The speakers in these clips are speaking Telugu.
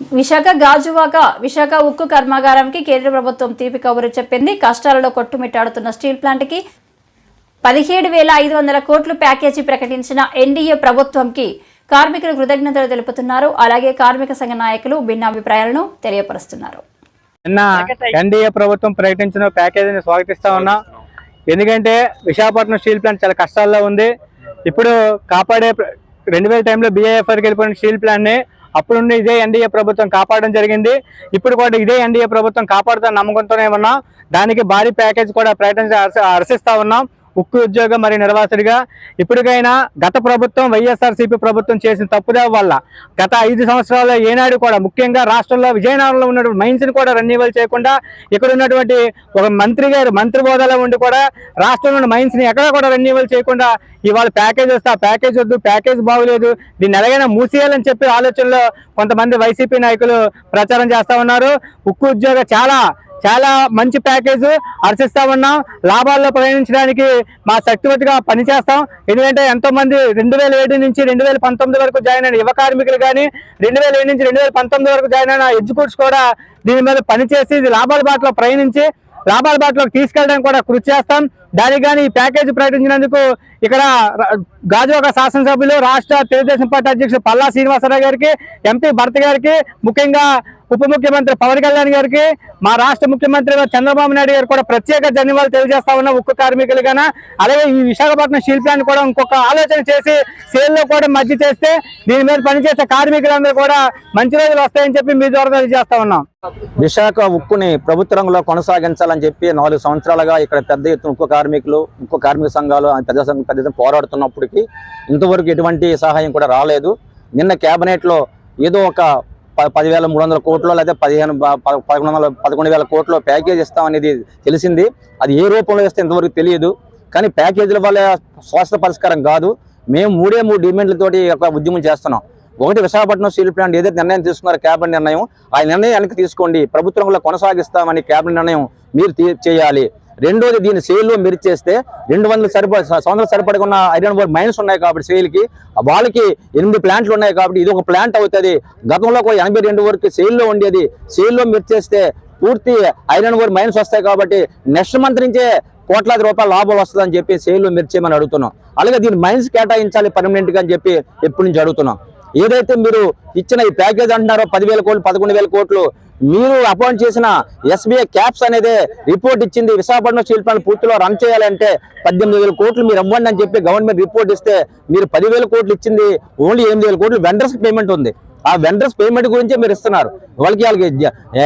విశాఖ గాజువాక విశాఖ ఉక్కు కర్మాగారంకి కేంద్ర ప్రభుత్వం తీపి కబురు చెప్పింది. కష్టాలలో కొట్టుమిట్టాడుతున్న స్టీల్ ప్లాంట్కి పదిహేడు వేల ఐదు వందల కోట్లు ప్యాకేజీ ప్రకటించిన ఎన్డీఏ ప్రభుత్వంకి కార్మికులు కృతజ్ఞతలు తెలుపుతున్నారు. అలాగే కార్మిక సంఘ నాయకులు భిన్నాభిప్రాయాలను తెలియపరుస్తున్నారు. నిన్న ఎన్డీఏ ప్రభుత్వం ప్రకటించిన ప్యాకేజీని స్వాగతిస్తా ఉన్నా. ఎందుకంటే విశాఖపట్నం స్టీల్ ప్లాంట్ చాలా కష్టాల్లో ఉంది. ఇప్పుడు కాపాడే రెండు వేల టైంలో బీఏఎఫ్ఆర్కి వెళ్ళిపోయిన స్టీల్ ప్లాంట్ని అప్పుడుండి ఇదే ఎన్డీఏ ప్రభుత్వం కాపాడడం జరిగింది. ఇప్పుడు కూడా ఇదే ఎన్డీఏ ప్రభుత్వం కాపాడుతున్న నమ్మకంతోనే ఉన్నాం. దానికి భారీ ప్యాకేజ్ కూడా ప్రకటించి హర్ష- హర్షిస్తా ఉన్నాం. ఉక్కు ఉద్యోగం మరి నిర్వాసుడిగా. ఇప్పటికైనా గత ప్రభుత్వం వైఎస్ఆర్సీపీ ప్రభుత్వం చేసిన తప్పుదే వల్ల గత ఐదు సంవత్సరాల్లో ఏనాడు కూడా ముఖ్యంగా రాష్ట్రంలో విజయనగరంలో ఉన్నటువంటి మైన్స్ని కూడా రెన్యూవల్ చేయకుండా ఇక్కడ ఉన్నటువంటి ఒక మంత్రి గారు మంత్రి హోదాలో ఉండి కూడా రాష్ట్రంలోని ఉన్న ని ఎక్కడ కూడా రెన్యూవల్ చేయకుండా ఇవాళ ప్యాకేజ్ వస్తే ఆ ప్యాకేజ్ వద్దు ప్యాకేజ్ బాగులేదు. దీన్ని ఎలాగైనా మూసేయాలని చెప్పి ఆలోచనలో కొంతమంది వైసీపీ నాయకులు ప్రచారం చేస్తా ఉన్నారు. ఉక్కు ఉద్యోగ చాలా చాలా మంచి ప్యాకేజ్ హర్షిస్తా ఉన్నాం. లాభాల్లో ప్రయాణించడానికి మా శక్తివతిగా పనిచేస్తాం. ఎందుకంటే ఎంతో మంది రెండు వేల ఏడు నుంచి రెండు వేల పంతొమ్మిది వరకు జాయిన్ అయిన యువ కార్మికులు కానీ రెండు వేల ఏడు నుంచి రెండు వేల పంతొమ్మిది వరకు జాయిన్ అయిన ఎగ్జిక్యూటివ్స్ కూడా దీని మీద పనిచేసి ఇది లాభాల బాటలో ప్రయాణించి లాభాల బాటలోకి తీసుకెళ్ళడానికి కూడా కృషి చేస్తాం. దానికి కానీ ఈ ప్యాకేజ్ ప్రకటించినందుకు ఇక్కడ గాజువాక శాసనసభ్యులు రాష్ట్ర తెలుగుదేశం పార్టీ అధ్యక్షుడు పల్లా శ్రీనివాసరావు గారికి ఎంపీ భరత్ గారికి ముఖ్యంగా ఉప ముఖ్యమంత్రి పవన్ కళ్యాణ్ గారికి మా రాష్ట్ర ముఖ్యమంత్రి చంద్రబాబు నాయుడు గారు కూడా ప్రత్యేక ధన్యవాదాలు తెలియజేస్తా ఉన్న ఉక్కు కార్మికులుగాన అలాగే ఈ విశాఖపట్నం స్టీల్ ప్లాంట్ కూడా ఇంకొక ఆలోచన చేసి సేల్లో కూడా మధ్య చేస్తే దీని మీద పనిచేసే కార్మికులందరూ కూడా మంచి రోజులు వస్తాయని చెప్పి మీ ద్వారా తెలియజేస్తా ఉన్నాం. విశాఖ ఉక్కుని ప్రభుత్వ రంగంలో కొనసాగించాలని చెప్పి నాలుగు సంవత్సరాలుగా ఇక్కడ పెద్ద ఎత్తున ఉక్కు కార్మికులు ఉక్కు కార్మిక సంఘాలు పెద్ద సంఘం పెద్ద ఎత్తున పోరాడుతున్నప్పటికీ ఇంతవరకు ఎటువంటి సహాయం కూడా రాలేదు. నిన్న క్యాబినెట్లో ఏదో ఒక పదివేల మూడు వందల కోట్లు లేదా పదిహేను పదకొండు వందల పదకొండు వేల కోట్లు ప్యాకేజ్ ఇస్తామనేది తెలిసింది. అది ఏ రూపంలో ఇస్తే ఇంతవరకు తెలియదు. కానీ ప్యాకేజీల వల్ల శాశ్వత పరిష్కారం కాదు. మేము మూడే మూడు డిమాండ్లతోటి యొక్క ఉద్యమం చేస్తున్నాం. ఒకటి విశాఖపట్నం స్టీల్ ప్లాంట్ ఏదైతే నిర్ణయం తీసుకున్నారో క్యాబినెట్ నిర్ణయం ఆ నిర్ణయం వెనక్కి తీసుకోండి ప్రభుత్వంలో కొనసాగిస్తామని క్యాబినెట్ నిర్ణయం మీరు చేయాలి. రెండోది దీని సేల్లో మీరు చేస్తే రెండు వందల సరిపడ సంవత్సరాలు సరిపడుకున్న ఐరన్ బోర్ మైన్స్ ఉన్నాయి కాబట్టి సేల్కి. వాళ్ళకి ఎనిమిది ప్లాంట్లు ఉన్నాయి కాబట్టి ఇది ఒక ప్లాంట్ అవుతుంది. గతంలో ఒక ఎనభై రెండు వరకు సేల్లో ఉండేది. సేల్లో మీరు చేస్తే పూర్తి ఐరన్ ఓర్ మైన్స్ వస్తాయి కాబట్టి నెక్స్ట్ మంత్ నుంచే కోట్లాది రూపాయల లాభాలు వస్తుందని చెప్పి సేల్లో మీరు చేయమని అడుగుతున్నాం. అలాగే దీన్ని మైన్స్ కేటాయించాలి పర్మనెంట్గా అని చెప్పి ఎప్పటి నుంచి అడుగుతున్నాం. ఏదైతే మీరు ఇచ్చిన ఈ ప్యాకేజ్ అంటున్నారో పదివేల కోట్లు పదకొండు వేల కోట్లు మీరు అపాయింట్ చేసిన ఎస్బీఐ క్యాప్స్ అనేది రిపోర్ట్ ఇచ్చింది. విశాఖపట్నం స్టీల్ ప్లాంట్ పూర్తిలో రన్ చేయాలంటే పద్దెనిమిది వేల కోట్లు మీరు ఇవ్వండి అని చెప్పి గవర్నమెంట్ రిపోర్ట్ ఇస్తే మీరు పదివేల కోట్లు ఇచ్చింది. ఓన్లీ ఎనిమిది వేల కోట్లు వెండర్స్ పేమెంట్ ఉంది. ఆ వెండర్స్ పేమెంట్ గురించే మీరు ఇస్తున్నారు. వాళ్ళకి వాళ్ళకి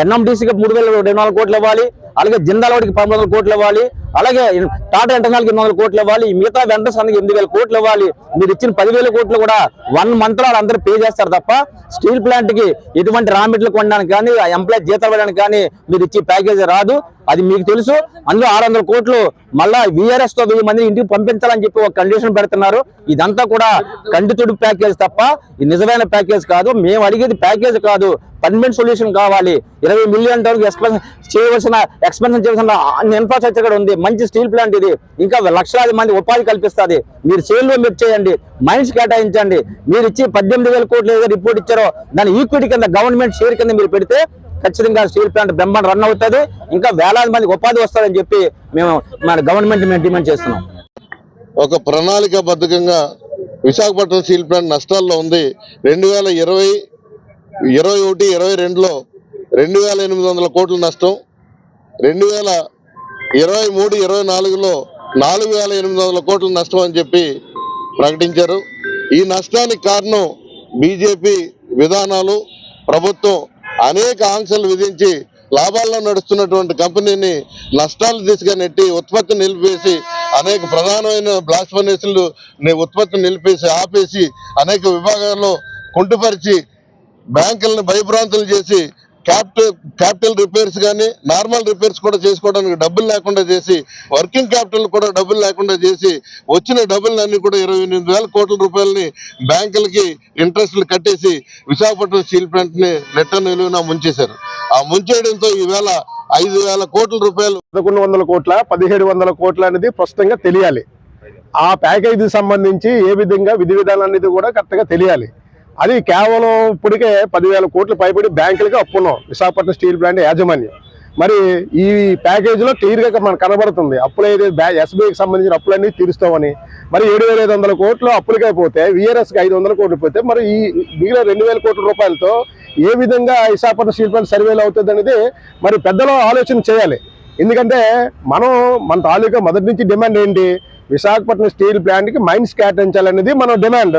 ఎన్ఎండిసికి మూడు వేల రెండు వందల కోట్లు ఇవ్వాలి. అలాగే జిందాల్ వాడికి పదమూడు కోట్లు ఇవ్వాలి. అలాగే టాటా ఇంటర్నల్కి ఎనిమిది వందల కోట్లు ఇవ్వాలి. మిగతా వెంటర్స్ అందరికి ఎనిమిది వేల కోట్లు ఇవ్వాలి. మీరు ఇచ్చిన పదివేల కోట్లు కూడా వన్ మంత్ వాళ్ళందరూ పే చేస్తారు తప్ప స్టీల్ ప్లాంట్కి ఎటువంటి రా మెటీరియల్ కొనడానికి కానీ ఆ జీతాలు ఇవ్వడానికి కానీ మీరు ఇచ్చే ప్యాకేజీ రాదు. అది మీకు తెలుసు. అందులో ఆరు వందల కోట్లు మళ్ళా విఆర్ఎస్తో వెయ్యి మందిని ఇంటికి పంపించాలని చెప్పి ఒక కండిషన్ పెడుతున్నారు. ఇదంతా కూడా కంటితుడు ప్యాకేజ్ తప్ప ఇది నిజమైన ప్యాకేజ్ కాదు. మేము అడిగేది ప్యాకేజ్ కాదు. పర్మనెంట్ సొల్యూషన్ కావాలి. ఇరవై మిలియన్ వరకు ఎక్స్పెన్స్ చేయవలసిన ఎక్స్పెన్షన్ చేయవలసిన ఇన్ఫ్రాస్ట్రక్చర్ కూడా ఉంది. మంచి స్టీల్ ప్లాంట్ ఇది. ఇంకా లక్షలాది మంది ఉపాధి కల్పిస్తుంది. మీరు సేల్లో మీరు చేయండి. మైన్స్ కేటాయించండి. మీరు ఇచ్చి పద్దెనిమిది వేల కోట్లు ఏదో రిపోర్ట్ ఇచ్చారో దాని ఈక్విటీ కింద గవర్నమెంట్ షేర్ కింద మీరు పెడితే ఖచ్చితంగా స్టీల్ ప్లాంట్ బ్రహ్మాండ రన్ అవుతుంది. ఇంకా వేలాది మందికి ఉపాధి వస్తుందని చెప్పి మేము మన గవర్నమెంట్ మేము డిమాండ్ చేస్తున్నాం. ఒక ప్రణాళికాబద్ధంగా విశాఖపట్నం స్టీల్ ప్లాంట్ నష్టాల్లో ఉంది. రెండు వేల ఇరవై ఇరవై ఒకటి ఇరవై రెండులో రెండు వేల ఎనిమిది వందల కోట్ల నష్టం. రెండు వేల ఇరవై మూడు ఇరవై నాలుగులో నాలుగు వేల ఎనిమిది వందల కోట్ల నష్టం అని చెప్పి ప్రకటించారు. ఈ నష్టానికి కారణం బీజేపీ విధానాలు ప్రభుత్వం అనేక ఆంక్షలు విధించి లాభాల్లో నడుస్తున్నటువంటి కంపెనీని నష్టాలు దిశగా నెట్టి ఉత్పత్తి నిలిపేసి అనేక ప్రధానమైన బ్లాస్ట్ ఫర్నేసులు ఉత్పత్తి నిలిపేసి ఆపేసి అనేక విభాగాల్లో కుంటుపరిచి బ్యాంకులను భయభ్రాంతులు చేసి క్యాపిటల్ క్యాపిటల్ రిపేర్స్ కానీ నార్మల్ రిపేర్స్ కూడా చేసుకోవడానికి డబ్బులు లేకుండా చేసి వర్కింగ్ క్యాపిటల్ కూడా డబ్బులు లేకుండా చేసి వచ్చిన డబ్బులన్నీ కూడా ఇరవై ఎనిమిది వేల కోట్ల రూపాయలని బ్యాంకులకి ఇంట్రెస్ట్లు కట్టేసి విశాఖపట్నం స్టీల్ ప్లాంట్ని నెట్ట నిలువున ముంచేశారు. ఆ ముంచేయడంతో ఈవేళ ఐదు వేల కోట్ల రూపాయలు పదకొండు వందల కోట్ల పదిహేడు వందల కోట్ల అనేది స్పష్టంగా తెలియాలి. ఆ ప్యాకేజీ సంబంధించి ఏ విధంగా విధి విధానం అనేది కూడా కరెక్ట్గా తెలియాలి. అది కేవలం ఇప్పటికే పదివేల కోట్లు పైబడి బ్యాంకులకి అప్పున్నాం. విశాఖపట్నం స్టీల్ ప్లాంట్ యాజమాన్యం. మరి ఈ ప్యాకేజీలో క్లియర్గా మనకు కనబడుతుంది. అప్పులు ఏది ఎస్బీఐకి సంబంధించిన అప్పులన్నీ తీరుస్తామని. మరి ఏడు వేల ఐదు వందల కోట్లు అప్పులకే పోతే విఆర్ఎస్కి ఐదు వందల కోట్లు పోతే మరి ఈ మిగిలిన రెండు వేల కోట్ల రూపాయలతో ఏ విధంగా విశాఖపట్నం స్టీల్ ప్లాంట్ సర్వేలు అవుతుంది అనేది మరి పెద్దలు ఆలోచన చేయాలి. ఎందుకంటే మనం మన తాలూకా మొదటి నుంచి డిమాండ్ ఏంటి? విశాఖపట్నం స్టీల్ ప్లాంట్కి మైన్స్ కేటాయించాలనేది మన డిమాండ్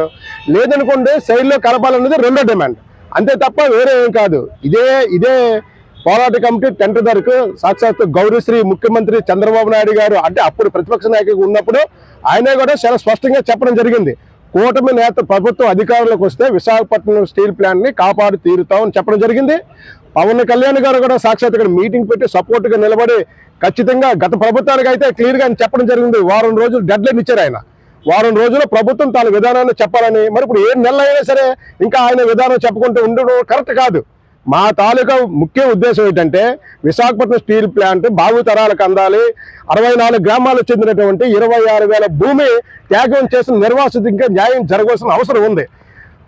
లేదనుకుంటే సైడ్లో కలపాలనేది రెండో డిమాండ్ అంతే తప్ప వేరే ఏం కాదు. ఇదే ఇదే పోరాట కమిటీ టెంట్ ధరకు సాక్షాత్ గౌరవశ్రీ ముఖ్యమంత్రి చంద్రబాబు నాయుడు గారు అంటే అప్పుడు ప్రతిపక్ష నాయకుడు ఉన్నప్పుడు ఆయనే కూడా చాలా స్పష్టంగా చెప్పడం జరిగింది. కూటమి నేత ప్రభుత్వం అధికారంలోకి వస్తే విశాఖపట్నం స్టీల్ ప్లాంట్ని కాపాడు తీరుతామని చెప్పడం జరిగింది. పవన్ కళ్యాణ్ గారు కూడా సాక్షాత్ ఇక్కడ మీటింగ్ పెట్టి సపోర్ట్గా నిలబడి ఖచ్చితంగా గత ప్రభుత్వానికి అయితే క్లియర్గా చెప్పడం జరిగింది. వారం రోజులు డెడ్ లైన్ ఇచ్చారు ఆయన. వారం రోజుల్లో ప్రభుత్వం తన విధానాన్ని చెప్పాలని. మరి ఇప్పుడు ఏ నెల అయినా సరే ఇంకా ఆయన విధానం చెప్పుకుంటూ ఉండడం కరెక్ట్ కాదు. మా తాలూకా ముఖ్య ఉద్దేశం ఏంటంటే విశాఖపట్నం స్టీల్ ప్లాంట్ బాగు తరాలకు అందాలి. అరవై నాలుగు గ్రామాలకు చెందినటువంటి ఇరవై ఆరు వేల భూమి త్యాగం చేసిన నిర్వాసితంగా న్యాయం జరగాల్సిన అవసరం ఉంది.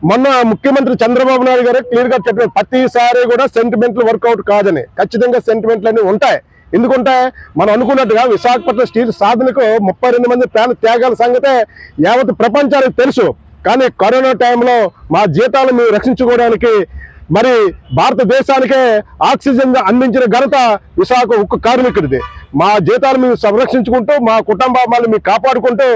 మొన్న ముఖ్యమంత్రి చంద్రబాబు నాయుడు గారు క్లియర్గా చెప్పిన ప్రతిసారి కూడా సెంటిమెంట్లు వర్కౌట్ కాదని. ఖచ్చితంగా సెంటిమెంట్లు అన్ని ఉంటాయి. ఎందుకంటే మనం అనుకున్నట్టుగా విశాఖపట్నం స్టీల్ సాధనకు ముప్పై రెండు మంది ప్రాణ త్యాగాల సంగతే యావత్ ప్రపంచానికి తెలుసు. కానీ కరోనా టైంలో మా జీతాలు మేము రక్షించుకోవడానికి మరి భారతదేశానికే ఆక్సిజన్ అందించిన ఘనత విశాఖ ఉక్కు కార్మికుడిది. మా జీతాలు మేము సంరక్షించుకుంటూ మా కుటుంబాలను మేము కాపాడుకుంటూ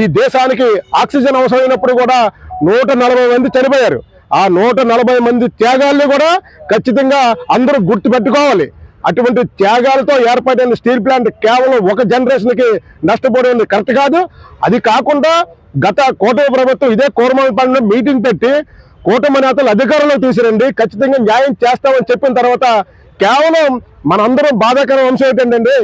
ఈ దేశానికి ఆక్సిజన్ అవసరమైనప్పుడు కూడా నూట నలభై మంది చనిపోయారు. ఆ నూట నలభై మంది త్యాగాల్ని కూడా ఖచ్చితంగా అందరూ గుర్తుపెట్టుకోవాలి. అటువంటి త్యాగాలతో ఏర్పడిన స్టీల్ ప్లాంట్ కేవలం ఒక జనరేషన్కి నష్టపోవడం కరెక్ట్ కాదు. అది కాకుండా గత కూటమి ప్రభుత్వం ఇదే కోరమపల్లిలో మీటింగ్ పెట్టి కూటమి నేతలు అధికారంలో తీసుకురండి ఖచ్చితంగా న్యాయం చేస్తామని చెప్పిన తర్వాత కేవలం మనందరం బాధాకర అంశం ఏంటంటే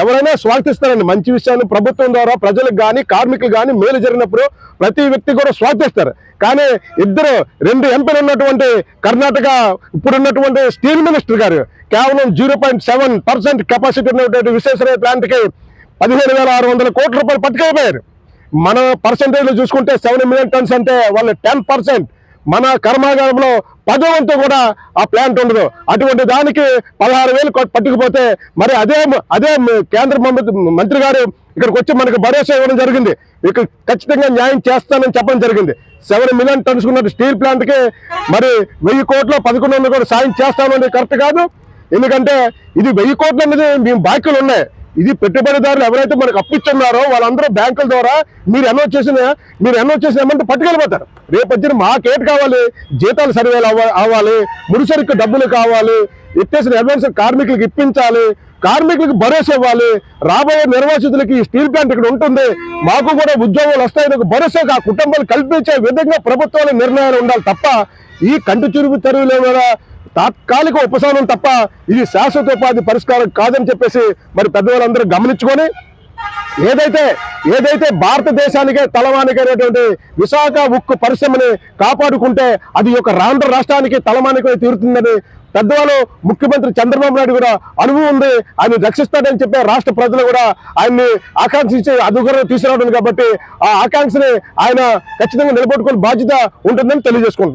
ఎవరైనా స్వాగతిస్తారండి మంచి విషయాన్ని ప్రభుత్వం ద్వారా ప్రజలకు కానీ కార్మికులు కానీ మేలు జరిగినప్పుడు ప్రతి వ్యక్తి కూడా స్వాగతిస్తారు కానీ ఇద్దరు రెండు ఎంపీలు ఉన్నటువంటి కర్ణాటక ఇప్పుడున్నటువంటి స్టీల్ మినిస్టర్ గారు కేవలం zero point seven percent capacity ఉన్నటువంటి విశ్వేశ్వరయ్య ప్లాంట్కి పదిహేను వేల ఆరు వందల కోట్ల రూపాయలు పట్టుకెళ్ళిపోయారు. మన పర్సంటేజ్లో చూసుకుంటే సెవెన్ మిలియన్ టన్స్ అంటే వాళ్ళు టెన్ పర్సెంట్ మన కర్మాగారంలో పదో వంతు కూడా ఆ ప్లాంట్ ఉండదు. అటువంటి దానికి పదహారు వేలు పట్టుకుపోతే మరి అదే అదే కేంద్ర మంత్రి- గారు ఇక్కడికి వచ్చి మనకు భరోసా ఇవ్వడం జరిగింది. ఇక్కడ ఖచ్చితంగా న్యాయం చేస్తానని చెప్పడం జరిగింది. సెవెన్ మిలియన్ టన్స్ ఉన్న స్టీల్ ప్లాంట్కి మరి వెయ్యి కోట్లు పదకొండు వందలు కూడా సాయం చేస్తామనేది కరెక్ట్ కాదు. ఎందుకంటే ఇది వెయ్యి కోట్లు అనేది మేము బాకీలు ఉన్నాయి. ఇది పెట్టుబడిదారులు ఎవరైతే మనకు అప్పిచ్చున్నారో వాళ్ళందరూ బ్యాంకుల ద్వారా మీరు ఎన్నో చేసిన మీరు ఎన్నో చేసిన అమౌంట్ పట్టుకెళ్ళిపోతారు. రేపు వచ్చిన మాకేట్ కావాలి? జీతాలు సర్వేలు అవ్వాలి. ముడిసరికి డబ్బులు కావాలి. ఎత్తేసిన అడ్వాన్స్ కార్మికులకు ఇప్పించాలి. కార్మికులకు భరోసా ఇవ్వాలి. రాబోయే నిర్వాసితులకి స్టీల్ ప్లాంట్ ఇక్కడ ఉంటుంది. మాకు కూడా ఉద్యోగాలు వస్తాయని ఒక భరోసా ఆ కుటుంబాలు కల్పించే విధంగా ప్రభుత్వాల నిర్ణయాలు ఉండాలి తప్ప ఈ కంటి చురుపు తెరువుల మీద తాత్కాలిక ఉపశమనం తప్ప ఇది శాశ్వత ఉపాధి పరిష్కారం కాదని చెప్పేసి మరి పెద్దవాళ్ళందరూ గమనించుకొని ఏదైతే ఏదైతే భారతదేశానికే తలమానికైనటువంటి విశాఖ ఉక్కు పరిశ్రమని కాపాడుకుంటే అది ఒక రాంధ్ర రాష్ట్రానికి తలమానికై తీరుతుందని పెద్దవాళ్ళు ముఖ్యమంత్రి చంద్రబాబు నాయుడు కూడా అనుభవం ఉంది. ఆయన రక్షిస్తాడని చెప్పే రాష్ట్ర ప్రజలు కూడా ఆయన్ని ఆకాంక్షించి అధికారం తీసుకురావడం కాబట్టి ఆ ఆకాంక్షని ఆయన ఖచ్చితంగా నిలబెట్టుకునే బాధ్యత ఉంటుందని తెలియజేసుకుంటున్నాం.